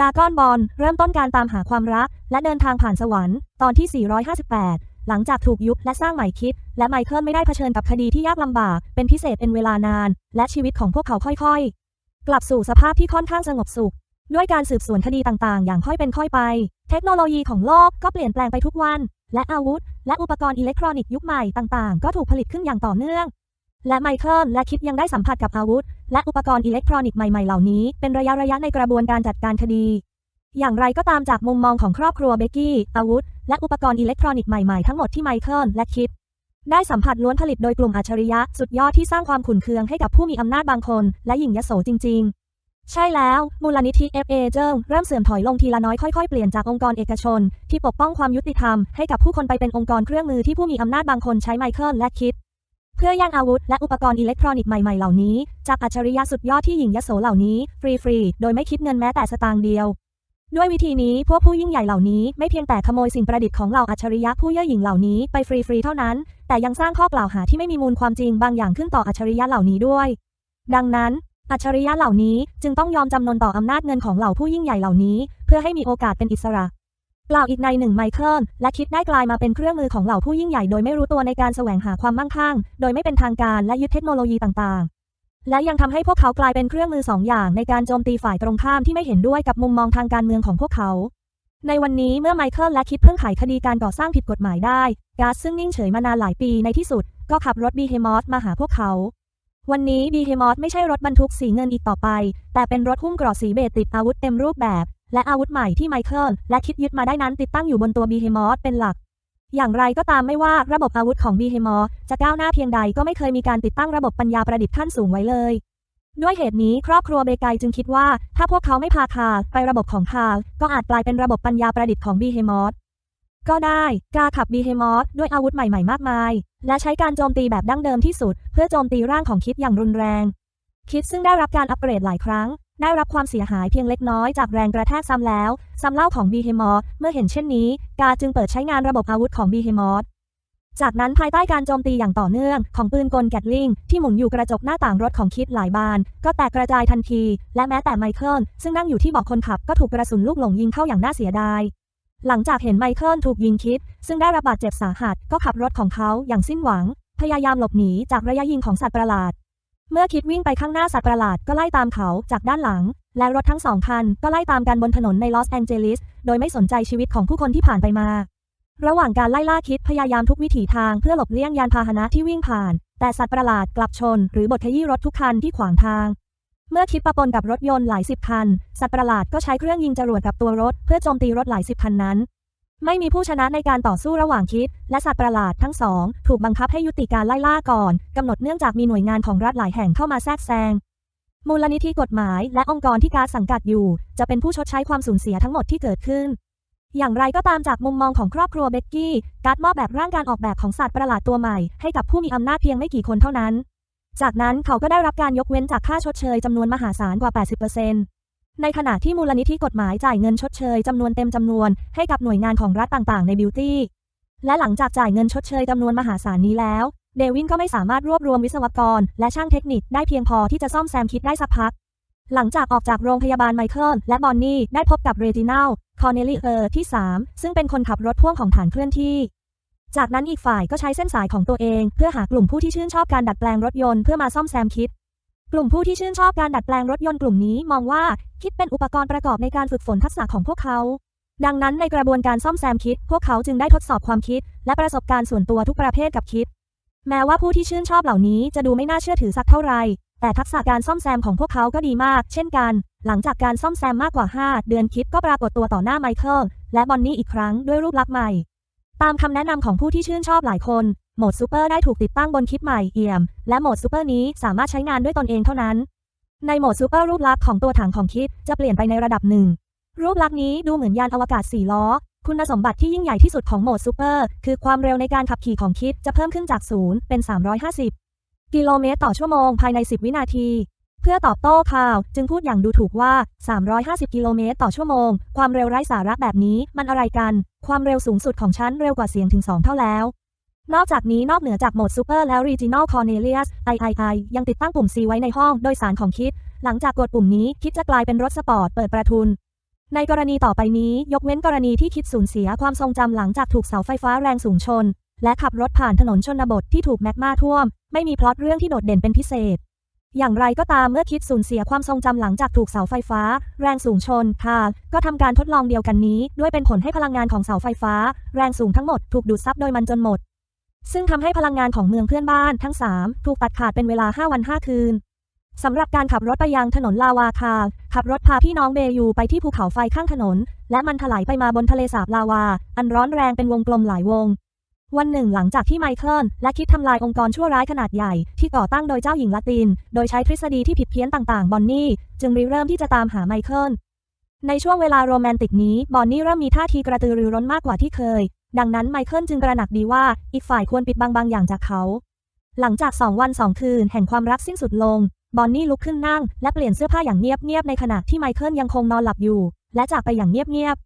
ดากอนบอลเริ่มต้นการตามหาความรัก และเดินทางผ่านสวรรค์ ตอนที่ 458 หลังจากถูกยุบและสร้างใหม่คิด และไมเคิลไม่ได้เผชิญกับคดีที่ยากลำบาก เป็นพิเศษเป็นเวลานาน และชีวิตของพวกเขาค่อยๆ กลับสู่สภาพที่ค่อนข้างสงบสุข ด้วยการสืบสวนคดีต่างๆ อย่างค่อยเป็นค่อยไป เทคโนโลยีของโลกก็เปลี่ยนแปลงไปทุกวัน และอาวุธ และอุปกรณ์อิเล็กทรอนิกส์ยุคใหม่ต่างๆ ก็ถูกผลิตขึ้นอย่างต่อเนื่อง และไมเคิลและคิดยังได้สัมผัสกับอาวุธ และอุปกรณ์อิเล็กทรอนิกส์ใหม่ๆเหล่านี้ เป็นระยะระยะในกระบวนการจัดการคดี อย่างไรก็ตามจากมุมมองของครอบครัวเบกกี้ อาวุธ และอุปกรณ์อิเล็กทรอนิกส์ใหม่ๆทั้งหมดที่ไมเคิลและคิดได้สัมผัสล้วนผลิตโดยกลุ่มอัจฉริยะสุดยอดที่สร้างความขุ่นเคืองให้กับผู้มีอำนาจบางคน และหยิ่งยโสจริง ๆ ใช่แล้ว มูลนิธิ FA เจิ้งเริ่มเสื่อมถอยลงทีละน้อยค่อยๆ เปลี่ยนจากองค์กรเอกชน ที่ปกป้องความยุติธรรมให้กับผู้คนไปเป็นองค์กรเครื่องมือที่ผู้มีอำนาจบางคนใช้ไมเคิลและคิด เพื่อย่างอาวุธและอุปกรณ์อิเล็กทรอนิกส์ใหม่ๆเหล่านี้ จากอัจฉริยะสุดยอดที่หญิงยโสเหล่านี้ ฟรีๆ โดยไม่คิดเงินแม้แต่สตางค์เดียว ด้วยวิธีนี้พวกผู้ยิ่งใหญ่เหล่านี้ไม่เพียงแต่ขโมยสิ่งประดิษฐ์ของเหล่าอัจฉริยะผู้เย่อหยิ่งเหล่านี้ไปฟรีๆ เท่านั้น แต่ยังสร้างข้อกล่าวหาที่ไม่มีมูลความจริงบางอย่างขึ้นต่ออัจฉริยะเหล่านี้ด้วย ดังนั้นอัจฉริยะเหล่านี้จึงต้องยอมจำนนต่ออำนาจเงินของเหล่าผู้ยิ่งใหญ่เหล่านี้ เพื่อให้มีโอกาสเป็นอิสระ กล่าวอีกในหนึ่งไมเคิลและคิดได้กลายมาเป็นเครื่องมือของเหล่าผู้ยิ่งใหญ่โดยไม่รู้ตัวในการแสวงหาความมั่งคั่ง โดยไม่เป็นทางการและยึดเทคโนโลยีต่างๆ และยังทำให้พวกเขากลายเป็นเครื่องมือสองอย่างในการโจมตีฝ่ายตรงข้ามที่ไม่เห็นด้วยกับมุมมองทางการเมืองของพวกเขา ในวันนี้เมื่อไมเคิลและคิดเพิ่งไขคดีการก่อสร้างผิดกฎหมายได้กาสซึ่งนิ่งเฉยมานานหลายปีในที่สุด ก็ขับรถบีเฮมอสมาหาพวกเขาวันนี้บีเฮมอสไม่ใช่รถบรรทุกสีเงินอีกต่อไป แต่เป็นรถหุ้มกรอสีเบจติดอาวุธเต็มรูปแบบ และอาวุธใหม่ที่ไมเคิลและคิดยึดมาได้นั้นติดตั้งอยู่บนตัวบีเฮมอสเป็นหลัก อย่างไรก็ตามไม่ว่าระบบอาวุธของบีเฮมอสจะก้าวหน้าเพียงใดก็ไม่เคยมีการติดตั้งระบบปัญญาประดิษฐ์ขั้นสูงไว้เลยด้วยเหตุนี้ครอบครัวเบไกจึงคิดว่า ถ้าพวกเขาไม่พาคาไประบบของคาก็อาจกลายเป็นระบบปัญญาประดิษฐ์ของบีเฮมอสก็ได้กาขับบีเฮมอสด้วยอาวุธใหม่ๆมากมาย และใช้การโจมตีแบบดั้งเดิมที่สุด เพื่อโจมตีร่างของคิดอย่างรุนแรง คิดซึ่งได้รับการอัปเกรดหลายครั้ง ได้รับความเสียหายเพียงเล็กน้อยจากแรงกระแทกซ้ำแล้ว ซ้ำเล่าของบีเฮมอสเมื่อเห็นเช่นนี้ กาจึงเปิดใช้งานระบบอาวุธของบีเฮมอสจากนั้นภายใต้การโจมตีอย่างต่อเนื่องของปืนกลแกตลิงที่หมุนอยู่กระจกหน้าต่างรถของคิดหลายบาน ก็แตกกระจายทันที และแม้แต่ไมเคิลซึ่งนั่งอยู่ที่เบาะคนขับก็ถูกกระสุนลูกหลงยิงเข้าอย่างน่าเสียดาย หลังจากเห็นไมเคิลถูกยิงคิด ซึ่งได้รับบาดเจ็บสาหัสก็ขับรถของเขาอย่างสิ้นหวัง พยายามหลบหนีจากระยะยิงของสัตว์ประหลาด เมื่อคิดวิ่งไปข้างหน้าสัตว์ประหลาดก็ไล่ตามเขาจากด้านหลัง และรถทั้งสองคันก็ไล่ตามกันบนถนนในลอสแองเจลิส โดยไม่สนใจชีวิตของผู้คนที่ผ่านไปมา ระหว่างการไล่ล่าคิดพยายามทุกวิถีทางเพื่อหลบเลี่ยงยานพาหนะที่วิ่งผ่าน แต่สัตว์ประหลาดกลับชน หรือบดขยี้รถทุกคันที่ขวางทาง เมื่อคิดปะปนกับรถยนต์หลายสิบคัน สัตว์ประหลาดก็ใช้เครื่องยิงจรวดกับตัวรถ เพื่อโจมตีรถหลายสิบคันนั้น ไม่มีผู้ชนะในการต่อสู้ระหว่างคิด และสัตว์ประหลาดทั้งสอง ถูกบังคับให้ยุติการไล่ล่าก่อนกำหนดเนื่องจากมีหน่วยงานของรัฐหลายแห่งเข้ามาแทรกแซงมูลนิธิกฎหมายและองค์กรที่การสังกัดอยู่ จะเป็นผู้ชดใช้ความสูญเสียทั้งหมดที่เกิดขึ้น อย่างไรก็ตามจากมุมมองของครอบครัวเบกกี้ การมอบแบบร่างการออกแบบของสัตว์ประหลาดตัวใหม่ให้กับผู้มีอำนาจเพียงไม่กี่คนเท่านั้น จากนั้นเขาก็ได้รับการยกเว้นจากค่าชดเชยจำนวนมหาศาลกว่า 80% ในขณะที่มูลนิธิกฎหมายจ่ายเงินชดเชยจำนวนเต็มจำนวนให้กับหน่วยงานของรัฐต่างๆ ในบิวตี้ และหลังจากจ่ายเงินชดเชยจำนวนมหาศาลนี้แล้ว เดวินก็ไม่สามารถรวบรวมวิศวกร และช่างเทคนิคได้เพียงพอที่จะซ่อมแซมคิดได้สักพัก หลังจากออกจากโรงพยาบาลไมเคิลและบอนนี่ได้พบกับเรจินัลคอร์เนลิเออร์ที่ 3 ซึ่งเป็นคนขับรถพ่วงของฐานเคลื่อนที่ จากนั้นอีกฝ่ายก็ใช้เส้นสายของตัวเอง เพื่อหากลุ่มผู้ที่ชื่นชอบการดัดแปลงรถยนต์เพื่อมาซ่อมแซมคิด กลุ่มผู้ที่ชื่นชอบการดัดแปลงรถยนต์กลุ่มนี้มองว่าคิดเป็นอุปกรณ์ประกอบในการฝึกฝนทักษะของพวกเขา ดังนั้นในกระบวนการซ่อมแซมคิด พวกเขาจึงได้ทดสอบความคิด และประสบการณ์ส่วนตัวทุกประเภทกับคิด แม้ว่าผู้ที่ชื่นชอบเหล่านี้จะดูไม่น่าเชื่อถือสักเท่าไหร่แต่ทักษะการซ่อมแซมของพวกเขาก็ดีมาก เช่นกัน หลังจากการซ่อมแซมมากกว่า 5 เดือนคิดก็ปรากฏตัวต่อหน้าไมเคิลและบอนนี่อีกครั้งด้วยรูปลักษณ์ใหม่ ตามคำแนะนำของผู้ที่ชื่นชอบหลายคน โหมดซูเปอร์ได้ถูกติดตั้งบนคิดใหม่เอี่ยม และโหมดซูเปอร์นี้สามารถใช้งานด้วยตนเองเท่านั้น ในโหมดซูเปอร์รูปลักษณ์ของตัวถังของคิดจะเปลี่ยนไปในระดับหนึ่ง รูปลักษณ์นี้ดูเหมือนยานอวกาศ4ล้อ คุณสมบัติที่ยิ่งใหญ่ที่สุดของโหมดซูเปอร์คือความเร็วในการขับขี่ของคิดจะเพิ่มขึ้นจากศูนย์เป็น 350 กิโลเมตรต่อชั่วโมงภายใน 10 วินาที เพื่อตอบโต้ข่าว จึงพูดอย่างดูถูกว่า 350 กิโลเมตรต่อชั่วโมง ความเร็วไร้สาระแบบนี้มันอะไรกัน ความเร็วสูงสุดของฉันเร็วกว่าเสียงถึง 2 เท่าแล้ว นอกจากนี้นอกเหนือจากโหมดซูเปอร์แล้ว Regional Cornelius III ยังติดตั้งปุ่ม C ไว้ในห้องโดยสารของคิด หลังจากกดปุ่มนี้คิดจะกลายเป็นรถสปอร์ตเปิดประทุน ในกรณีต่อไปนี้ยกเว้นกรณีที่คิดสูญเสียความทรงจำหลังจากถูกเสาไฟฟ้าแรงสูงชน และขับรถผ่านถนนชนบทที่ถูกแมกมาท่วม ไม่มีพล็อตเรื่องที่โดดเด่นเป็นพิเศษ อย่างไรก็ตามเมื่อคิดสูญเสียความทรงจำหลังจากถูกเสาไฟฟ้า แรงสูงชนค่ะก็ทำการทดลองเดียวกันนี้ ด้วยเป็นผลให้พลังงานของเสาไฟฟ้า แรงสูงทั้งหมดถูกดูดซับโดยมันจนหมด ซึ่งทำให้พลังงานของเมืองเพื่อนบ้านทั้ง 3 ถูกตัดขาดเป็นเวลา 5 วัน 5 คืนสำหรับการขับรถไปยังถนนลาวาคา ขับรถพาพี่น้องเบยูไปที่ภูเขาไฟข้างถนน และมันถลายไปมาบนทะเลสาบลาวา อันร้อนแรงเป็นวงกลมหลายวง วันหนึ่งหลังจากที่ไมเคิลและคิดทำลายองค์กรชั่วร้ายขนาดใหญ่ ที่ก่อตั้งโดยเจ้าหญิงละติน โดยใช้ทฤษฎีที่ผิดเพี้ยนต่างๆ บอนนี่จึงริเริ่มที่จะตามหาไมเคิลในช่วงเวลาโรแมนติกนี้ บอนนี่เริ่มมีท่าทีกระตือรือร้นมากกว่าที่เคย ดังนั้นไมเคิลจึงตระหนักดีว่าอีกฝ่ายควรปิดบังบางอย่างจากเขา หลังจากสองวันสองคืนแห่งความรักสิ้นสุดลง บอนนี่ลุกขึ้นนั่ง และเปลี่ยนเสื้อผ้าอย่างเงียบๆในขณะที่ไมเคิลยังคงนอนหลับอยู่ และจากไปอย่างเงียบ